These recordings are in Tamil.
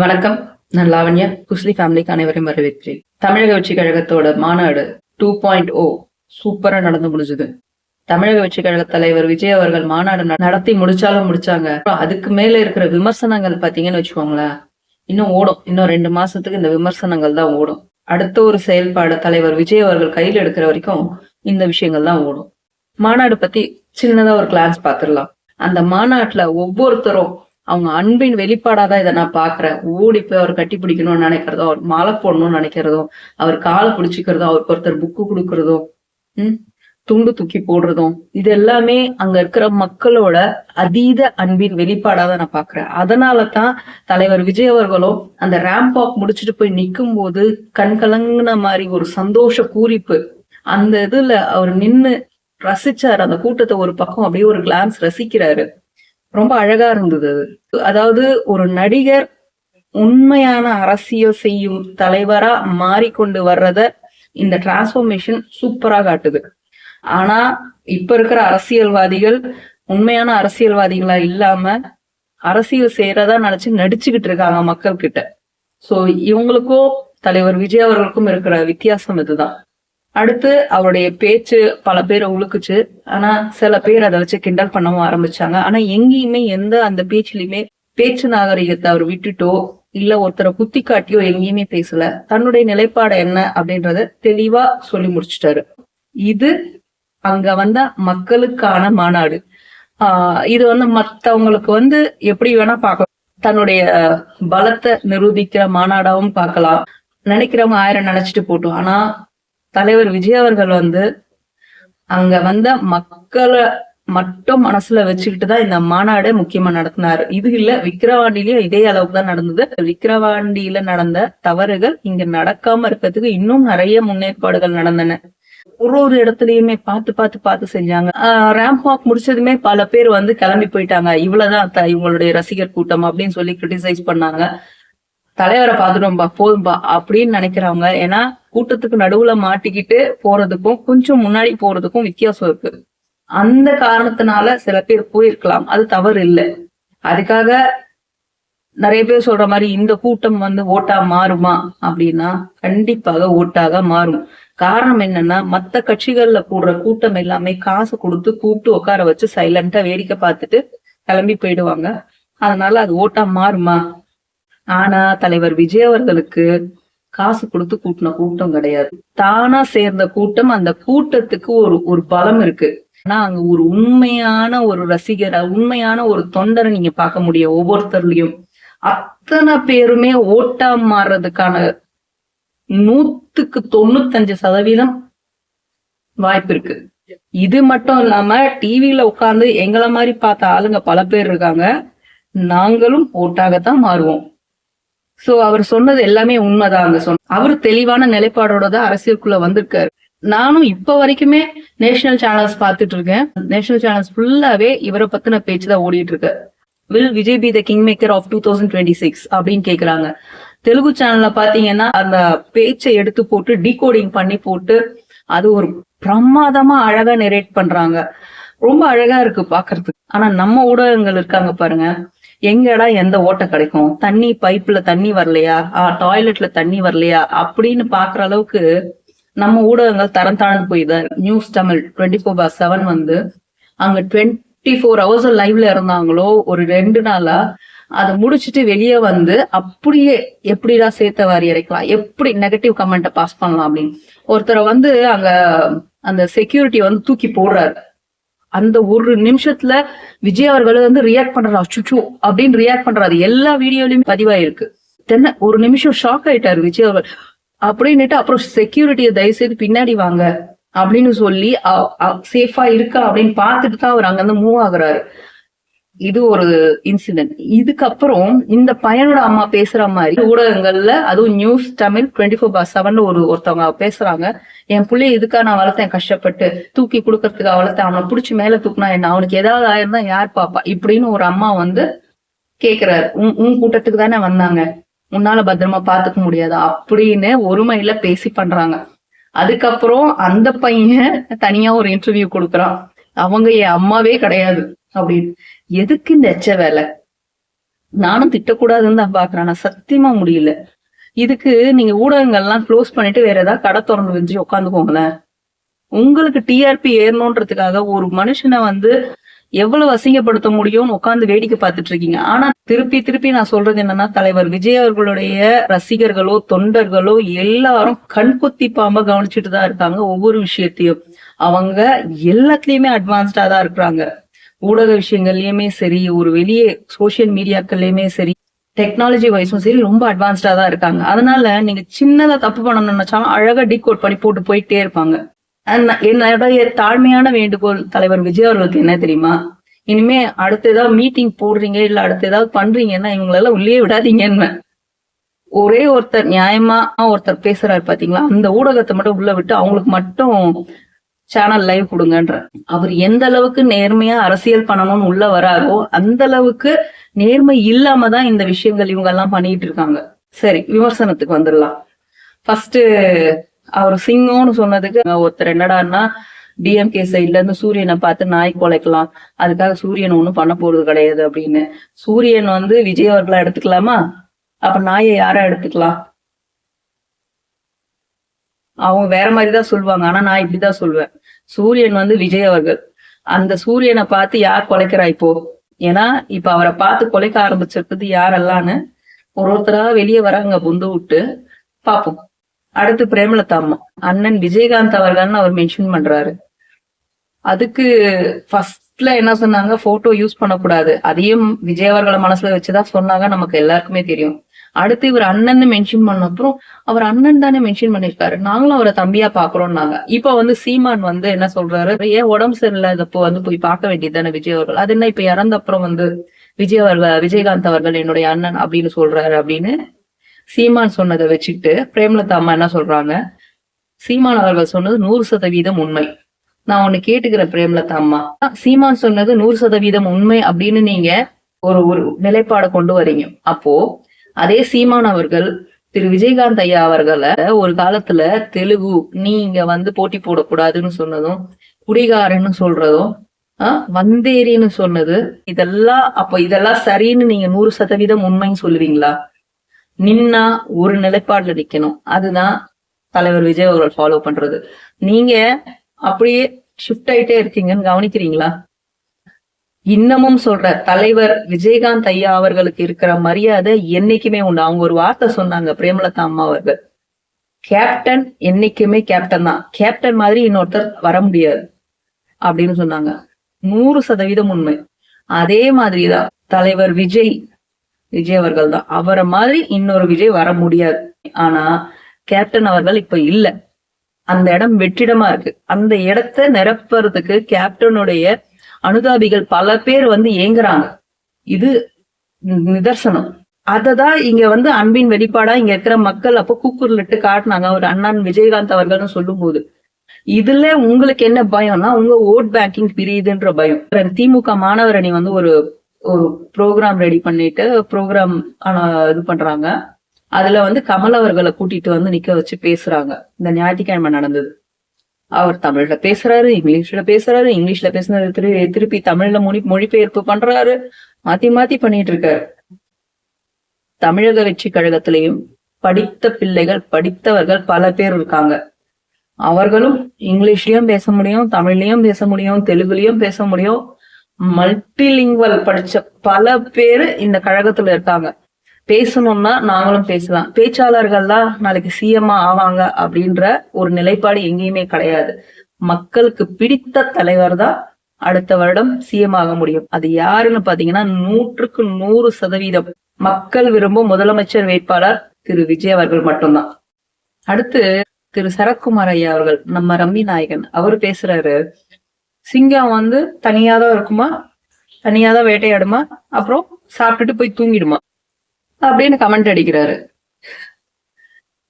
வணக்கம். நான் லாவண்யா. குஸ்லி ஃபேமிலிக்கு அனைவரையும் வரவேற்கிறேன். தமிழக வெற்றி கழகத்தோட மாநாடு டூ பாயிண்ட் ஓ சூப்பரா நடந்து முடிஞ்சது. தமிழக வெற்றி கழக தலைவர் விஜய் அவர்கள் மாநாடு நடத்தி முடிச்சாலும் முடிச்சாங்க. அதுக்கு மேல இருக்கிற விமர்சனங்கள் பாத்தீங்கன்னு வச்சுக்கோங்களேன். இன்னும் ஓடும். இன்னும் ரெண்டு மாசத்துக்கு இந்த விமர்சனங்கள் தான் ஓடும். அடுத்த ஒரு செயல்பாடு தலைவர் விஜய் அவர்கள் கையில் எடுக்கிற வரைக்கும் இந்த விஷயங்கள் தான் ஓடும். மாநாடு பத்தி சின்னதா ஒரு கிளான்ஸ் பாத்துடலாம். அந்த மாநாட்டுல ஒவ்வொருத்தரும் அவங்க அன்பின் வெளிப்பாடாதான் இதை நான் பாக்குறேன் ஓடி போய் அவர் கட்டி பிடிக்கணும்னு நினைக்கிறதோ அவர் மாலை போடணும்னு நினைக்கிறதோ அவர் காலை பிடிச்சிக்கிறதோ அவருக்கு ஒருத்தர் புக்கு கொடுக்கறதோ உம் துண்டு தூக்கி போடுறதும் இது எல்லாமே அங்க இருக்கிற மக்களோட அதீத அன்பின் வெளிப்பாடாக தான் நான் பாக்குறேன் அதனால தான் தலைவர் விஜய் அவர்களும் அந்த ரேம்ப் வாக் முடிச்சுட்டு போய் நிக்கும் போது கண் கலங்கின மாதிரி ஒரு சந்தோஷ பூரிப்பு. அந்த இதுல அவர் நின்னு ரசிச்சாரு. அந்த கூட்டத்தை ஒரு பக்கம் அப்படியே ஒரு கிளான்ஸ் ரசிக்கிறாரு. ரொம்ப அழகா இருந்தது அது. அதாவது ஒரு நடிகர் உண்மையான அரசியல் செய்யும் தலைவரா மாறிக்கொண்டு வர்றத இந்த டிரான்ஸ்பர்மேஷன் சூப்பரா காட்டுது. ஆனா இப்ப இருக்கிற அரசியல்வாதிகள் உண்மையான அரசியல்வாதிகளா இல்லாம அரசியல் செய்யறதா நினைச்சு நடிச்சுக்கிட்டு இருக்காங்க மக்கள் கிட்ட சோ இவங்களுக்கும் தலைவர் விஜய் அவர்களுக்கும் இருக்கிற வித்தியாசம் இதுதான். அடுத்து அவருடைய பேச்சு பல பேரை உழுக்குச்சு ஆனா சில பேர் அதை வச்சு கிண்டல் பண்ணவும் ஆரம்பிச்சாங்க. ஆனா எங்கேயுமே எந்த அந்த பேச்சுலயுமே பேச்சு நாகரிகத்தை அவர் விட்டுட்டோ இல்ல ஒருத்தரை குத்தி காட்டியோ எங்கேயுமே பேசல. தன்னுடைய நிலைப்பாடு என்ன அப்படின்றத தெளிவா சொல்லி முடிச்சிட்டாரு. இது அங்க வந்த மக்களுக்கான மாநாடு. ஆஹ் இது வந்து மத்தவங்களுக்கு வந்து எப்படி வேணா பார்க்கலாம். தன்னுடைய பலத்தை நிரூபிக்கிற மாநாடாவும் பார்க்கலாம். நினைக்கிறவங்க ஆயிரம் நினைச்சிட்டு போட்டோம். ஆனா தலைவர் விஜய் அவர்கள் வந்து அங்க வந்த மக்களை மட்டும் மனசுல வச்சுக்கிட்டு தான் இந்த மாநாடு முக்கியமா நடத்தினாரு. இது இல்ல விக்கிரவாண்டிலயும் இதே அளவுக்கு தான் நடந்தது. விக்கிரவாண்டியில நடந்த தவறுகள் இங்க நடக்காம இருக்கிறதுக்கு இன்னும் நிறைய முன்னேற்பாடுகள் நடந்தன. ஒரு ஒரு இடத்துலயுமே பார்த்து பார்த்து பார்த்து செஞ்சாங்க. ரேம்ப் வாக் முடிச்சதுமே பல பேர் வந்து கிளம்பி போயிட்டாங்க. இவ்வளவுதான் த- இவங்களுடைய ரசிகர் கூட்டம் அப்படின்னு சொல்லி கிரிட்டிசைஸ் பண்ணாங்க. தலைவரை பார்த்துட்டோம்பா போதும்பா அப்படின்னு நினைக்கிறவங்க. ஏன்னா கூட்டத்துக்கு நடுவுல மாட்டிக்கிட்டு போறதுக்கும் கொஞ்சம் முன்னாடி போறதுக்கும் வித்தியாசம் இருக்கு. அந்த காரணத்தினால சில பேர் போயிருக்கலாம். அது தவறு இல்லை. அதுக்காக நிறைய பேர் சொல்ற மாதிரி இந்த கூட்டம் வந்து ஓட்டா மாறுமா அப்படின்னா கண்டிப்பாக ஓட்டாக மாறும். காரணம் என்னன்னா மத்த கட்சிகள்ல கூடுற கூட்டம் எல்லாமே காசு கொடுத்து கூப்பிட்டு உட்கார வச்சு சைலண்டா வேடிக்கை பார்த்துட்டு கிளம்பி போயிடுவாங்க. அதனால அது ஓட்டா மாறுமா? ஆனா தலைவர் விஜய் அவர்களுக்கு காசு கொடுத்து கூட்டின கூட்டம் கிடையாது. தானா சேர்ந்த கூட்டம் அந்த கூட்டத்துக்கு ஒரு ஒரு பலம் இருக்கு. ஆனா அங்க ஒரு உண்மையான ஒரு ரசிகரை உண்மையான ஒரு தொண்டரை நீங்க பார்க்க முடியும் ஒவ்வொருத்தர்லயும். அத்தனை பேருமே ஓட்டா மாறுறதுக்கான நூத்துக்கு தொண்ணூத்தஞ்சு சதவீதம் வாய்ப்பு இருக்கு. இது மட்டும் இல்லாம டிவில உட்கார்ந்து எங்களை மாதிரி பார்த்த ஆளுங்க பல பேர் இருக்காங்க. நாங்களும் ஓட்டாகத்தான் மாறுவோம். சோ அவர் சொன்னது எல்லாமே உண்மைதான் அங்க சொன்ன. அவர் தெளிவான நிலைப்பாடோட தான் அரசியலுக்குள்ள வந்திருக்காரு. நானும் இப்ப வரைக்குமே நேஷனல் சேனல்ஸ் பாத்துட்டு இருக்கேன் நேஷனல் சேனல்ஸ் ஃபுல்லாவே இவரை பத்தின பேச்சு தான் ஓடிட்டு இருக்கு will Vijay be the king maker of two thousand twenty six அப்படின்னு கேக்குறாங்க. தெலுங்கு சேனல்ல பாத்தீங்கன்னா அந்த பேச்சை எடுத்து போட்டு டீகோடிங் பண்ணி போட்டு அது ஒரு பிரமாதமா அழகா நெரேட் பண்றாங்க. ரொம்ப அழகா இருக்கு பாக்குறதுக்கு. ஆனா நம்ம ஊடகங்கள் இருக்காங்க பாருங்க. எங்கடா எந்த ஓட்டை கிடைக்கும்? தண்ணி பைப்ல தண்ணி வரலையா? டாய்லெட்ல தண்ணி வரலையா? அப்படின்னு பாக்குற அளவுக்கு நம்ம ஊடகங்கள் தரம் தாழ்ந்து போய்தான் news Tamil twenty four by seven வந்து அங்க டுவெண்ட்டி ஃபோர் ஹவர்ஸ் லைவ்ல இருந்தாங்களோ ஒரு ரெண்டு நாளா அதை முடிச்சிட்டு வெளியே வந்து அப்படியே எப்படிடா சேர்த்த வாரி இறைக்கலாம்? எப்படி நெகட்டிவ் கமெண்ட்டை பாஸ் பண்ணலாம் அப்படின்னு? ஒருத்தரை வந்து அங்க அந்த செக்யூரிட்டி வந்து தூக்கி போடுறாரு. அந்த ஒரு நிமிஷத்துல விஜய் அவர்கள் வந்து ரியாக்ட் பண்றாரு? அச்சுச்சு அப்படின்னு ரியாக்ட் பண்றாரு. எல்லா வீடியோலயும் பதிவாயிருக்கு. தென்ன ஒரு நிமிஷம் ஷாக் ஆயிட்டாரு விஜய் அவர்கள். அப்படின்னுட்டு அப்புறம் செக்யூரிட்டியை தயவு செய்து பின்னாடி வாங்க அப்படின்னு சொல்லி சேஃபா இருக்கா அப்படின்னு பார்த்துட்டு தான் அவர் அங்கிருந்து மூவ் ஆகுறாரு. இது ஒரு இன்சிடென்ட் இதுக்கப்புறம் இந்த பையனோட அம்மா பேசுற மாதிரி ஊடகங்கள்ல அதுவும் news Tamil twenty four by seven ஒரு ஒருத்தவங்க பேசுறாங்க. என் பிள்ளைய இதுக்கா நான் வளர்த்தேன்? கஷ்டப்பட்டு தூக்கி கொடுக்கறதுக்கு வளர்த்தேன். அவனை பிடிச்சி மேல தூக்குனா என்ன? அவனுக்கு ஏதாவது ஆயிருந்தா யார் பாப்பா? இப்படின்னு ஒரு அம்மா வந்து கேக்குறாரு. உன் உன் கூட்டத்துக்கு தானே வந்தாங்க. உன்னால பத்திரமா பாத்துக்க முடியாதா? அப்படின்னு ஒருமையில பேசி பண்றாங்க. அதுக்கப்புறம் அந்த பையன் தனியா ஒரு இன்டர்வியூ கொடுக்குறான். அவங்க என் அம்மாவே கிடையாது அப்படின்னு. எதுக்கு இந்த எச்ச வேலை? நானும் திட்டக்கூடாதுன்னு தான் பாக்குறேன். நான் சத்தியமா முடியல. இதுக்கு நீங்க ஊடகங்கள்லாம் க்ளோஸ் பண்ணிட்டு வேற ஏதாவது கடை திறந்து வச்சு உட்காந்துக்கோங்களேன் உங்களுக்கு டிஆர்பி ஏறணுன்றதுக்காக ஒரு மனுஷனை வந்து எவ்வளவு அசிங்கப்படுத்த முடியும்னு உட்காந்து வேடிக்கை பார்த்துட்டு இருக்கீங்க. ஆனா திருப்பி திருப்பி நான் சொல்றது என்னன்னா தலைவர் விஜய் அவர்களுடைய ரசிகர்களோ தொண்டர்களோ எல்லாரும் கண்குத்தி பாம்ப கவனிச்சுட்டு தான் இருக்காங்க. ஒவ்வொரு விஷயத்தையும். அவங்க எல்லாத்துலயுமே அட்வான்ஸ்டா தான் இருக்கிறாங்க. ஊடக விஷயங்கள்லயுமே சரி ஒரு வெளியே சோசியல் மீடியாக்கள்லயுமே சரி டெக்னாலஜி வைஸும் சரி ரொம்ப அட்வான்ஸ்டா தான் இருக்காங்க. அதனால நீங்க சின்னதா தப்பு பண்ணணும்னு நினைச்சாலும் அழகா டிகோட் பண்ணி போட்டு போயிட்டே இருப்பாங்க. And என்னுடைய தாழ்மையான வேண்டுகோள் தலைவர் விஜய் அவர்களுக்கு என்ன தெரியுமா? இனிமே அடுத்த ஏதாவது மீட்டிங் போடுறீங்க இல்ல அடுத்த ஏதாவது பண்றீங்கன்னா இவங்களெல்லாம் உள்ளே விடாதீங்கன்னு. ஒரே ஒருத்தர் நியாயமா ஒருத்தர் பேசுறாரு பாத்தீங்களா? அந்த ஊடகத்தை மட்டும் உள்ள விட்டு அவங்களுக்கு மட்டும் சேனல் லைவ் கொடுங்கன்ற. அவர் எந்த அளவுக்கு நேர்மையா அரசியல் பண்ணணும்னு உள்ள வராரோ அந்த அளவுக்கு நேர்மை இல்லாம தான் இந்த விஷயங்கள் இவங்க எல்லாம் பண்ணிட்டு இருக்காங்க. சரி விமர்சனத்துக்கு வந்துடலாம். ஃபர்ஸ்ட் அவர் சிங்கம்னு சொன்னதுக்கு ஒருத்தர் என்னடான்னா டிஎம்கே சைட்ல இருந்து சூரியனை பார்த்து நாய் குலைக்கலாம். அதுக்காக சூரியன் ஒண்ணும் பண்ண போறது கிடையாது அப்படின்னு. சூரியன் வந்து விஜய் அவர்களா எடுத்துக்கலாமா? அப்ப நாயை யாரா எடுத்துக்கலாம்? அவங்க வேற மாதிரி தான் சொல்லுவாங்க. ஆனா நான் இப்படிதான் சொல்லுவேன். சூரியன் வந்து விஜய் அவர்கள். அந்த சூரியனை பார்த்து யார் கொலைக்கிறா இப்போ? ஏன்னா இப்ப அவரை பார்த்து கொலைக்க ஆரம்பிச்சிருக்கிறது யாரெல்லாம்னு ஒரு ஒருத்தரா வெளியே வராங்க புந்து விட்டு. பாப்போம் அடுத்து பிரேமலதா அம்மா. அண்ணன் விஜயகாந்த் அவர்கள்னு அவர் மென்ஷன் பண்றாரு. அதுக்கு ஃபர்ஸ்ட்ல என்ன சொன்னாங்க? போட்டோ யூஸ் பண்ணக்கூடாது. அதையும் விஜய் அவர்களை மனசுல வச்சுதான் சொன்னாங்க. நமக்கு எல்லாருக்குமே தெரியும். அடுத்து இவர் அண்ணன் மென்ஷன் பண்ண அப்புறம் அவர் அண்ணன் தானே மென்ஷன் பண்ணிருக்காரு. நாங்களும் அவரை தம்பியா பாக்குறோம்னாங்க இப்ப வந்து சீமான் வந்து என்ன சொல்றாரு? ஏன் உடம்பு சரியில்லாதப்போ வந்து போய் பார்க்க வேண்டியது தானே விஜய் அவர்கள். அது என்ன இப்ப இறந்த அப்புறம் வந்து விஜய் அவர்கள் விஜயகாந்த் அவர்கள் என்னுடைய அண்ணன் அப்படின்னு சொல்றாரு அப்படின்னு சீமான் சொன்னதை வச்சுக்கிட்டு பிரேமலதா அம்மா என்ன சொல்றாங்க? சீமான் அவர்கள் சொன்னது நூறு சதவீதம் உண்மை. நான் ஒண்ணு கேட்டுக்கிறேன் பிரேமலதா அம்மா. சீமான் சொன்னது நூறு சதவீதம் உண்மை அப்படின்னு நீங்க ஒரு ஒரு நிலைப்பாடை கொண்டு வரீங்க. அப்போ அதே சீமான் அவர்கள் திரு. விஜயகாந்த் ஐயா அவர்களை ஒரு காலத்துல தெலுங்கு நீங்க வந்து போட்டி போடக்கூடாதுன்னு சொன்னதும் குடிகாரன்னு சொல்றதும் ஆஹ் வந்தேரின்னு சொன்னது இதெல்லாம் அப்ப இதெல்லாம் சரின்னு நீங்க நூறு சதவீதம் உண்மைன்னு சொல்லுவீங்களா? நின்னா ஒரு நிலைப்பாடுல நிக்கணும். அதுதான் தலைவர் விஜய் அவர்கள் ஃபாலோ பண்றது. நீங்க அப்படியே ஷிஃப்ட் ஆயிட்டே இருக்கீங்கன்னு கவனிக்கிறீங்களா? இன்னமும் சொல்ற தலைவர் விஜயகாந்த் ஐயா அவர்களுக்கு இருக்கிற மரியாதை என்னைக்குமே உண்டு. அவங்க ஒரு வார்த்தை சொன்னாங்க பிரேமலதா அம்மா அவர்கள். கேப்டன் என்னைக்குமே கேப்டன் தான். கேப்டன் மாதிரி இன்னொருத்தர் வர முடியாது அப்படின்னு சொன்னாங்க. நூறு சதவீதம் உண்மை. அதே மாதிரிதான் தலைவர் விஜய் விஜய் அவர்கள் தான். அவரை மாதிரி இன்னொரு விஜய் வர முடியாது. ஆனா கேப்டன் அவர்கள் இப்ப இல்ல. அந்த இடம் வெற்றிடமா இருக்கு. அந்த இடத்த நிரப்புறதுக்கு கேப்டனுடைய அனுதாபிகள் பல பேர் வந்து ஏங்குறாங்க. இது நிதர்சனம். அததான் இங்க வந்து அன்பின் வெளிப்பாடா இங்க இருக்கிற மக்கள் அப்போ கூக்குரலிட்டு காட்டினாங்க. ஒரு அண்ணன் விஜயகாந்த் அவர்கள்னு சொல்லும் போது இதுல உங்களுக்கு என்ன பயம்னா உங்க ஓட் பேங்கிங் பிரியுதுன்ற பயம். திமுக மாணவர் அணி வந்து ஒரு ஒரு ப்ரோக்ராம் ரெடி பண்ணிட்டு ப்ரோக்ராம் இது பண்றாங்க. அதுல வந்து கமல் அவர்களை கூட்டிட்டு வந்து நிக்க வச்சு பேசுறாங்க. இந்த ஞாயிற்றுக்கிழமை நடந்தது. அவர் தமிழ்ல பேசுறாரு இங்கிலீஷ்ல பேசுறாரு இங்கிலீஷ்ல பேசுனது திரு திருப்பி தமிழ்ல மொழி மொழிபெயர்ப்பு பண்றாரு. மாத்தி மாத்தி பண்ணிட்டு இருக்காரு தமிழக வெற்றி கழகத்திலையும் படித்த பிள்ளைகள் படித்தவர்கள் பல பேர் இருக்காங்க. அவர்களும் இங்கிலீஷ்லயும் பேச முடியும் தமிழ்லயும் பேச முடியும் தெலுங்குலயும் பேச முடியும். மல்டிலிங்குவல் படிச்ச பல பேரு இந்த கழகத்துல இருக்காங்க. பேசணும்னா நாங்களும் பேசலாம். பேச்சாளர்கள் தான் நாளைக்கு சிஎம்மா ஆவாங்க அப்படின்ற ஒரு நிலைப்பாடு எங்கேயுமே கிடையாது. மக்களுக்கு பிடித்த தலைவர் தான் அடுத்த வருடம் சிஎம் ஆக முடியும். அது யாருன்னு பாத்தீங்கன்னா நூற்றுக்கு நூறு சதவீதம் மக்கள் விரும்பும் முதலமைச்சர் வேட்பாளர் திரு விஜய் அவர்கள் மட்டும்தான். அடுத்து திரு சரத்குமார் ஐயா அவர்கள் நம்ம ரம்மி நாயகன். அவர் பேசுறாரு சிங்கம் வந்து தனியாதான் இருக்குமா? தனியாதான் வேட்டையாடுமா? அப்புறம் சாப்பிட்டுட்டு போய் தூங்கிடுமா? அப்படின்னு கமெண்ட் அடிக்கிறாரு.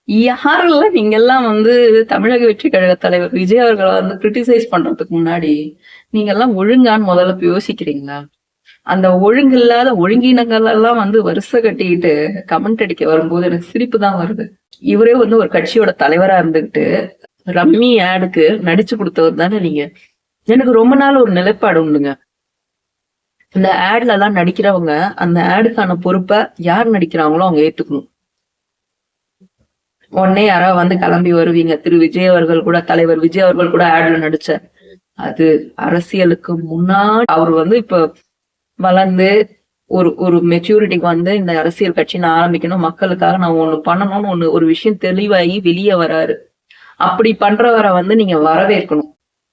யாரில் நீங்க எல்லாம் வந்து தமிழக வெற்றி கழக தலைவர் விஜய் அவர்களை வந்து கிரிட்டிசைஸ் பண்றதுக்கு முன்னாடி நீங்க எல்லாம் ஒழுங்கான்னு முதல்ல யோசிக்கிறீங்களா? அந்த ஒழுங்கில்லாத ஒழுங்கினங்கள் எல்லாம் வந்து வரிசை கட்டிக்கிட்டு கமெண்ட் அடிக்க வரும்போது எனக்கு சிரிப்பு தான் வருது. இவரே வந்து ஒரு கட்சியோட தலைவரா இருந்துகிட்டு ரம்மி ஆடுக்கு நடிச்சு கொடுத்தவர் தானே நீங்க. எனக்கு ரொம்ப நாள் ஒரு நிலைப்பாடு உண்டுங்க. இந்த ஆட்ல எல்லாம் நடிக்கிறவங்க அந்த ஆடுக்கான பொறுப்பை யார் நடிக்கிறாங்களோ அவங்க ஏத்துக்கணும். உடனே யாராவது வந்து கிளம்பி வருவீங்க. திரு விஜய் அவர்கள் கூட தலைவர் விஜய் அவர்கள் கூட ஆட்ல நடிச்ச. அது அரசியலுக்கு முன்னாடி அவர் வந்து இப்ப வளர்ந்து ஒரு ஒரு மெச்சூரிட்டிக்கு வந்து இந்த அரசியல் கட்சி நான் ஆரம்பிக்கணும். மக்களுக்காக நான் ஒண்ணு பண்ணணும்னு ஒண்ணு ஒரு விஷயம் தெளிவாகி வெளியே வராரு. அப்படி பண்றவரை வந்து நீங்க வரவேற்கணும்.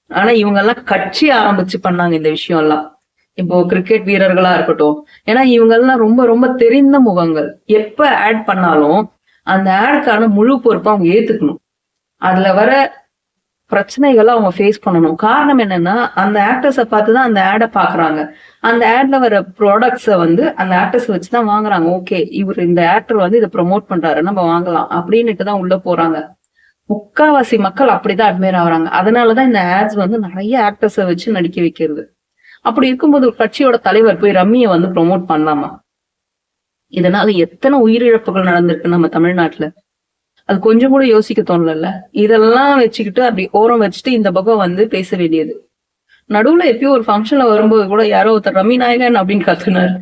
ஆனா இவங்க எல்லாம் கட்சி ஆரம்பிச்சு பண்ணாங்க இந்த விஷயம் எல்லாம் இப்போ கிரிக்கெட் வீரர்களா இருக்கட்டும். ஏன்னா இவங்கெல்லாம் ரொம்ப ரொம்ப தெரிந்த முகங்கள். எப்ப ஆட் பண்ணாலும் அந்த ஆடுக்கான முழு பொறுப்பை அவங்க ஏத்துக்கணும். அதுல வர பிரச்சனைகளை அவங்க ஃபேஸ் பண்ணணும். காரணம் என்னன்னா அந்த ஆக்டர்ஸை பார்த்து தான் அந்த ஆடை பாக்குறாங்க அந்த ஆட்ல வர ப்ராடக்ட்ஸை வந்து அந்த ஆக்டர்ஸ் வச்சுதான் வாங்குறாங்க. ஓகே இவர் இந்த ஆக்டர் வந்து இதை ப்ரொமோட் பண்றாரு நம்ம வாங்கலாம். அப்படின்னுட்டு தான் உள்ள போறாங்க. முக்காவாசி மக்கள் அப்படிதான் அட்மையர் ஆகுறாங்க. அதனாலதான் இந்த ஆட்ஸ் வந்து நிறைய ஆக்டர்ஸை வச்சு நடிக்க வைக்கிறது. அப்படி இருக்கும்போது ஒரு கட்சியோட தலைவர் போய் ரம்மியை வந்து ப்ரொமோட் பண்ணலாமா? இதனால எத்தனை உயிரிழப்புகள் நடந்திருக்கு நம்ம தமிழ்நாட்டுல? அது கொஞ்சம் கூட யோசிக்க தோணல இதெல்லாம் வச்சுக்கிட்டு அப்படி ஓரம் வச்சுட்டு இந்த பக்கம் வந்து பேச வேண்டியது. நடுவுல எப்பயோ ஒரு ஃபங்க்ஷன்ல வரும்போது கூட யாரோ ஒருத்தர் ரம்மி நாயகன் அப்படின்னு கத்துனார்.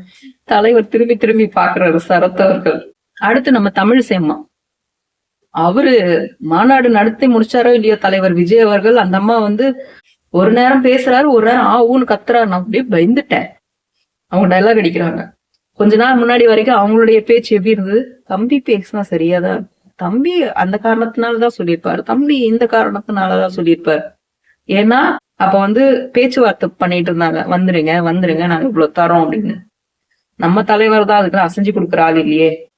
தலைவர் திரும்பி திரும்பி பாக்குறாரு சரத்தவர்கள் அடுத்து நம்ம தமிழ் சேமா அவரு மாநாடு நடத்தி முடிச்சாரோ இல்லையோ தலைவர் விஜய் அவர்கள் அந்த அம்மா வந்து ஒரு நேரம் பேசுறாரு ஒரு நேரம் ஆ ஊன்னு கத்துறாரு நான் அப்படியே பயந்துட்டேன். அவங்க டைலாக் அடிக்கிறாங்க. கொஞ்ச நாள் முன்னாடி வரைக்கும் அவங்களுடைய பேச்சு எப்படி இருந்தது? தம்பி பேசுனா சரியா தான் தம்பி அந்த காரணத்தினாலதான் சொல்லியிருப்பாரு. தம்பி இந்த காரணத்தினாலதான் சொல்லியிருப்பாரு. ஏன்னா அப்ப வந்து பேச்சுவார்த்தை பண்ணிட்டு இருந்தாங்க. வந்துருங்க வந்துருங்க நாங்க இவ்வளவு தரோம் அப்படின்னு. நம்ம தலைவர் தான் அதுக்கு அசைஞ்சு கொடுக்குற ஆள் இல்லையே.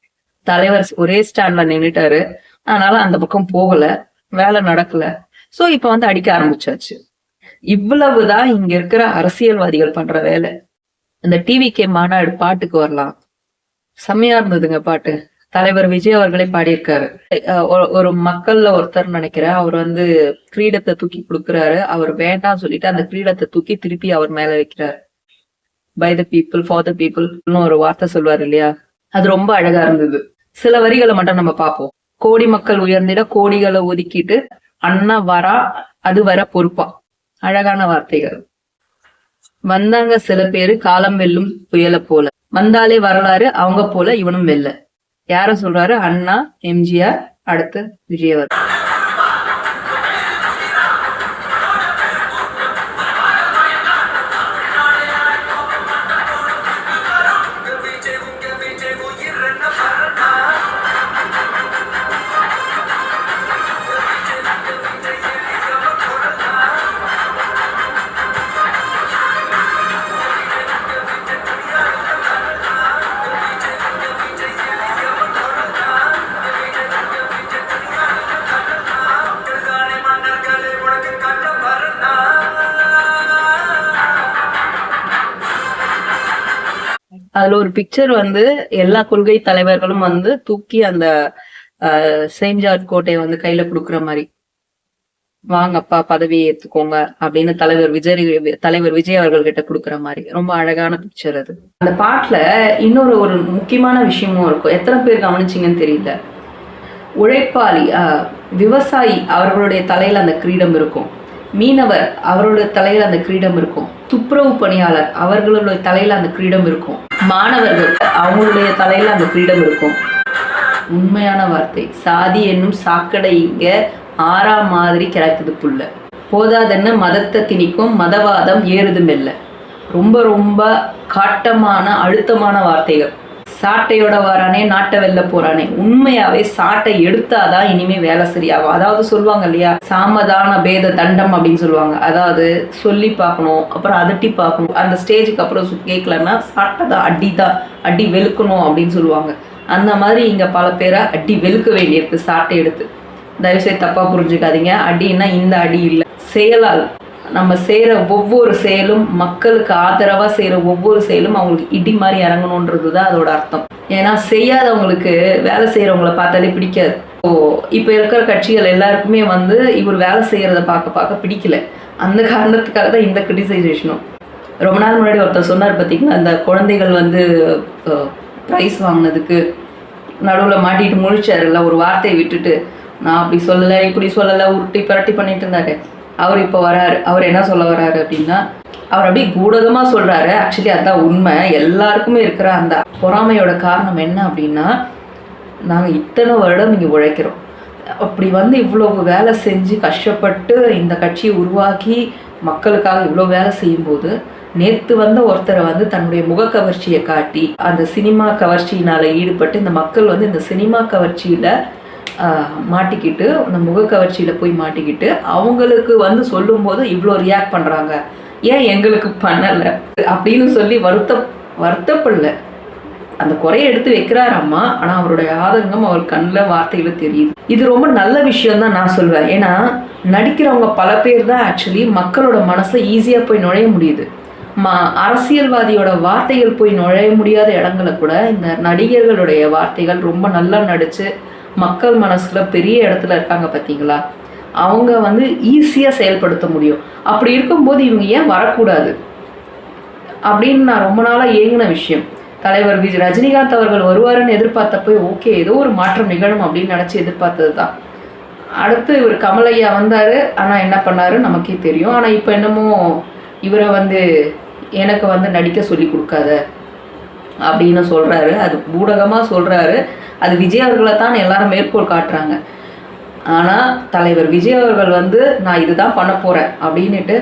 தலைவர் ஒரே ஸ்டாண்ட்ல நின்னுட்டாரு. அதனால அந்த பக்கம் போகல. வேலை நடக்கல. சோ இப்ப வந்து அடிக்க ஆரம்பிச்சாச்சு. இவ்வளவுதான் இங்க இருக்கிற அரசியல்வாதிகள் பண்ற வேலை. இந்த டிவி கே மாநாடு பாட்டுக்கு வரலாம். செம்மையா இருந்ததுங்க பாட்டு. தலைவர் விஜய் அவர்களே பாடியிருக்காரு. ஒரு- ஒரு மக்கள்ல ஒருத்தர் நினைக்கிறேன் அவர் வந்து கிரீடத்தை தூக்கி கொடுக்குறாரு. அவர் வேண்டாம் சொல்லிட்டு அந்த கிரீடத்தை தூக்கி திருப்பி அவர் மேல வைக்கிறாரு. By the people for the பீப்புள்னு ஒரு வார்த்தை சொல்வார் இல்லையா? அது ரொம்ப அழகா இருந்தது. சில வரிகளை மட்டும் நம்ம பார்ப்போம். கோடி மக்கள் உயர்ந்திட கோடிகளை ஒதுக்கிட்டு அண்ணா வரா அது வர பொறுப்பா. அழகான வார்த்தைகள். வந்தாங்க சில பேரு காலம் வெல்லும் புயல போல. வந்தாலே வரலாறு அவங்க போல இவனும் வெல்ல. யார சொல்றாரு? அண்ணா எம்ஜிஆர் அடுத்து விஜயவர் அதுல ஒரு பிக்சர் வந்து எல்லா கொள்கை தலைவர்களும் வந்து தூக்கி அந்த செயின்ட் ஜார்ஜ் கோட்டையை வந்து கையில குடுக்குற மாதிரி. வாங்கப்பா பதவியை ஏத்துக்கோங்க அப்படின்னு தலைவர் விஜய் தலைவர் விஜய் அவர்கள் கிட்ட கொடுக்குற மாதிரி. ரொம்ப அழகான பிக்சர் அது. அந்த பாட்டுல இன்னொரு ஒரு முக்கியமான விஷயமும் இருக்கும். எத்தனை பேர் கவனிச்சீங்கன்னு தெரியல. உழைப்பாளி விவசாயி அவர்களுடைய தலையில அந்த கிரீடம் இருக்கும். மீனவர் அவருடைய தலையில அந்த கிரீடம் இருக்கும். துப்புரவு பணியாளர் அவர்களுடைய தலையில அந்த கிரீடம் இருக்கும். மாணவர்கள் அவங்களுடைய தலையில் அந்த ஃப்ரீடம் இருக்கும். உண்மையான வார்த்தை. சாதி என்னும் சாக்கடை இங்கே ஆறா மாதிரி கிடக்குது புள்ள போதாதென்ன மதத்தை திணிக்கும் மதவாதம் ஏறுதும் இல்லை. ரொம்ப ரொம்ப காட்டமான அழுத்தமான வார்த்தைகள். சாட்டையோட வரானே நாட்டை வெல்ல போறானே. உண்மையாவே சாட்டை எடுத்தாதான் இனிமே வேலை சரியாகும். அதாவது சொல்லுவாங்க இல்லையா சாமதான பேத தண்டம் அப்படின்னு சொல்லுவாங்க. அதாவது சொல்லி பார்க்கணும் அப்புறம் அதட்டி பார்க்கணும். அந்த ஸ்டேஜுக்கு அப்புறம் கேட்கலன்னா சாட்டை தான் அடி தான் அடி வெளுக்கணும் அப்படின்னு சொல்லுவாங்க. அந்த மாதிரி இங்க பல பேரை அடி வெளுக்க வேண்டியிருக்கு சாட்டை எடுத்து. தயவுசெய்து தப்பா புரிஞ்சுக்காதீங்க. அடின்னா இந்த அடி இல்லை. செயலால் நம்ம செய்யற ஒவ்வொரு செயலும் மக்களுக்கு ஆதரவா செய்யற ஒவ்வொரு செயலும் அவங்களுக்கு இடி மாதிரி இறங்கணுன்றது தான் அதோட அர்த்தம். ஏன்னா செய்யாதவங்களுக்கு வேலை செய்யறவங்கள பார்த்தாலே பிடிக்காது. ஓ இப்ப இருக்கிற கட்சிகள் எல்லாருக்குமே வந்து இவர் வேலை செய்கிறத பார்க்க பார்க்க பிடிக்கல. அந்த காரணத்துக்காக தான் இந்த கிரிட்டிசைசேஷனும் ரொம்ப நாள் முன்னாடி ஒருத்தர் சொன்னார் பார்த்தீங்களா அந்த குழந்தைகள் வந்து ப்ரைஸ் வாங்கினதுக்கு நடுவில் மாட்டிட்டு முழிச்சாருல்ல ஒரு வார்த்தையை விட்டுட்டு. நான் அப்படி சொல்லலை இப்படி சொல்லலை உருட்டி பரட்டி பண்ணிட்டு இருந்தாரு. அவர் இப்போ வராரு. அவர் என்ன சொல்ல வராரு அப்படின்னா அவர் அப்படியே கூடகமாக சொல்கிறாரு ஆக்சுவலி அதுதான் உண்மை. எல்லாருக்குமே இருக்கிற அந்த பொறாமையோட காரணம் என்ன அப்படின்னா நாங்கள் இத்தனை வருடம் இங்கே உழைக்கிறோம். அப்படி வந்து இவ்வளவு வேலை செஞ்சு கஷ்டப்பட்டு இந்த கட்சியை உருவாக்கி மக்களுக்காக இவ்வளோ வேலை செய்யும்போது நேற்று வந்த ஒருத்தரை வந்து தன்னுடைய முகக்கவர்ச்சியை காட்டி அந்த சினிமா கவர்ச்சியினால் ஈடுபட்டு இந்த மக்கள் வந்து இந்த சினிமா கவர்ச்சியில் மாட்டிக்கிட்டு அந்த முகக்கவர்ச்சியில் போய் மாட்டிக்கிட்டு அவங்களுக்கு வந்து சொல்லும்போது இவ்வளோ ரியாக்ட் பண்ணுறாங்க ஏன் எங்களுக்கு பண்ணலை? அப்படின்னு சொல்லி வருத்த வருத்தப்படல. அந்த குறைய எடுத்து வைக்கிறார் அம்மா ஆனால் அவருடைய ஆதங்கம் அவர் கண்ணில் வார்த்தையில் தெரியுது. இது ரொம்ப நல்ல விஷயம் தான் நான் சொல்வேன். ஏன்னா நடிக்கிறவங்க பல பேர் தான் ஆக்சுவலி மக்களோட மனசை ஈஸியாக போய் நுழைய முடியுது. மா அரசியல்வாதியோட வார்த்தைகள் போய் நுழைய முடியாத இடங்களை கூட இந்த நடிகர்களுடைய வார்த்தைகள் ரொம்ப நல்லா நடித்து மக்கள் மனசில் பெரிய இடத்துல இருக்காங்க பார்த்தீங்களா அவங்க வந்து ஈஸியாக செயல்படுத்த முடியும். அப்படி இருக்கும்போது இவங்க ஏன் வரக்கூடாது? அப்படின்னு நான் ரொம்ப நாளாக ஏங்கின விஷயம். தலைவர் விஜய் ரஜினிகாந்த் அவர்கள் வருவாருன்னு எதிர்பார்த்தப்போ ஓகே ஏதோ ஒரு மாற்றம் நிகழும் அப்படின்னு நினச்சி எதிர்பார்த்தது தான் அடுத்து இவர் கமலையா வந்தார். ஆனால் என்ன பண்ணாரு நமக்கே தெரியும். ஆனால் இப்போ என்னமோ இவரை வந்து எனக்கு வந்து நடிக்க சொல்லி கொடுக்காத அப்படின்னு சொல்கிறாரு அது ஊடகமாக சொல்கிறாரு அது விஜய் அவர்களை தான் எல்லாரும் மேற்கோள் காட்டுறாங்க. ஆனால் தலைவர் விஜய் அவர்கள் வந்து நான் இதுதான் பண்ண போகிறேன் அப்படின்னுட்டு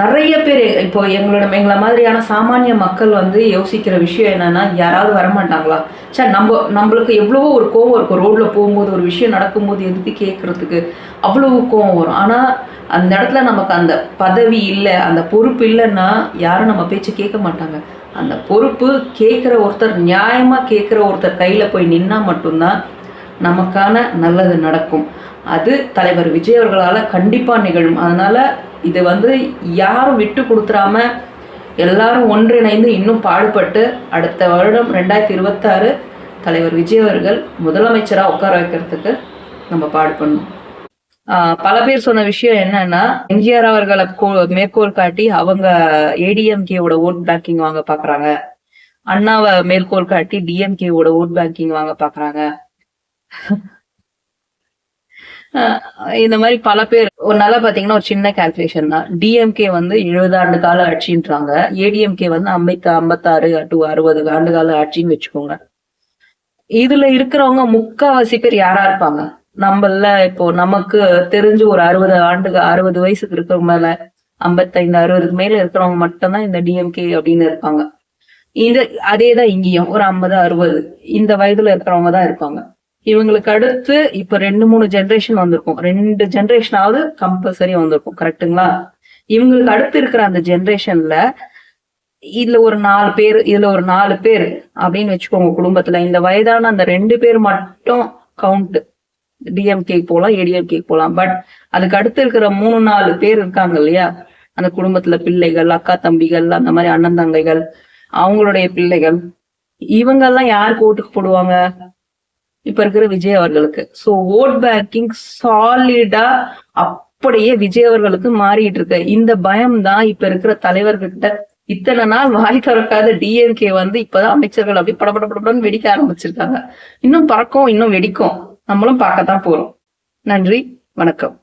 நிறைய பேர் இப்போ எங்களோட எங்களை மாதிரியான சாமானிய மக்கள் வந்து யோசிக்கிற விஷயம் என்னன்னா யாராவது வரமாட்டாங்களா? சார் நம்ம நம்மளுக்கு எவ்வளவோ ஒரு கோவம் இருக்கும். ரோட்ல போகும்போது ஒரு விஷயம் நடக்கும்போது எதுக்கு கேட்கறதுக்கு அவ்வளவு கோவம் வரும். ஆனால் அந்த இடத்துல நமக்கு அந்த பதவி இல்லை அந்த பொறுப்பு இல்லைன்னா யாரும் நம்ம பேச்சு கேட்க மாட்டாங்க. அந்த பொறுப்பு கேட்குற ஒருத்தர் நியாயமாக கேட்குற ஒருத்தர் கையில் போய் நின்னா மட்டும்தான் நமக்கான நல்லது நடக்கும். அது தலைவர் விஜய் அவர்களால் கண்டிப்பாக நிகழும். அதனால் இது வந்து யாரும் விட்டு கொடுத்துறாம எல்லாரும் ஒன்றிணைந்து இன்னும் பாடுபட்டு அடுத்த வருடம் ரெண்டாயிரத்தி இருபத்தாறு தலைவர் விஜய் அவர்கள் முதலமைச்சராக உட்கார வைக்கிறதுக்கு நம்ம பாடுபடணும். பல பேர் சொன்ன விஷயம் என்னன்னா எம்ஜிஆர் அவர்களை கோ- மேற்கோள் காட்டி அவங்க ஏடிஎம்கேவோட ஓட் பேங்கிங் வாங்க பாக்குறாங்க. அண்ணாவை மேற்கோள் காட்டி டிஎம்கேவோட ஓட் பேங்கிங் வாங்க பாக்குறாங்க. ஆஹ் இந்த மாதிரி பல பேர் ஒரு நாளா பாத்தீங்கன்னா ஒரு சின்ன கால்குலேஷன் தான். டிஎம்கே வந்து எழுபது ஆண்டு கால ஆட்சின்றாங்க. ஏடிஎம்கே வந்து ஐம்பத்தி ஐம்பத்தாறு டு அறுபது ஆண்டு கால ஆட்சின்னு வச்சுக்கோங்க. இதுல இருக்கிறவங்க முக்காவாசி பேர் யாரா இருப்பாங்க? நம்மள இப்போ நமக்கு தெரிஞ்சு ஒரு அறுபது ஆண்டு அறுபது வயசுக்கு இருக்கிறவங்க மேல ஐம்பத்தைந்து அறுபதுக்கு மேல இருக்கிறவங்க மட்டும்தான் இந்த டிஎம்கே அப்படின்னு இருப்பாங்க. இது அதேதான் இங்கேயும் ஒரு ஐம்பது அறுபது இந்த வயதுல இருக்கிறவங்க தான் இருப்பாங்க. இவங்களுக்கு அடுத்து இப்ப ரெண்டு மூணு ஜெனரேஷன் வந்திருக்கும். ரெண்டு ஜெனரேஷனாவது கம்பல்சரி வந்திருக்கும் கரெக்டுங்களா இவங்களுக்கு அடுத்து இருக்கிற அந்த ஜெனரேஷன்ல இதுல ஒரு நாலு பேர் இதுல ஒரு நாலு பேர் அப்படின்னு வச்சுக்கோங்க குடும்பத்துல. இந்த வயதான அந்த ரெண்டு பேர் மட்டும் கவுண்ட் டிஎம்கே போலாம் ஏடிஎம்கேக்கு போகலாம் பட் அதுக்கு அடுத்து இருக்கிற மூணு நாலு பேர் இருக்காங்க இல்லையா? அந்த குடும்பத்துல பிள்ளைகள் அக்கா தம்பிகள் அந்த மாதிரி அண்ணன் தங்கைகள் அவங்களுடைய பிள்ளைகள். இவங்க எல்லாம் யாருக்கு ஓட்டுக்கு போடுவாங்க? இப்ப இருக்கிற விஜய் அவர்களுக்கு. சோ ஓட் பேங்கிங் சாலிடா அப்படியே விஜய் அவர்களுக்கு மாறிட்டு இருக்கு. இந்த பயம் தான் இப்ப இருக்கிற தலைவர்கிட்ட இத்தனை நாள் வாய் திறக்காத டிஎம்கே வந்து இப்பதான் அமைச்சர்கள் அப்படி படபட படபடன்னு வெடிக்க ஆரம்பிச்சிருக்காங்க. இன்னும் பறக்கும் இன்னும் வெடிக்கும். நம்மளும் பார்க்கத்தான் போறோம். நன்றி வணக்கம்.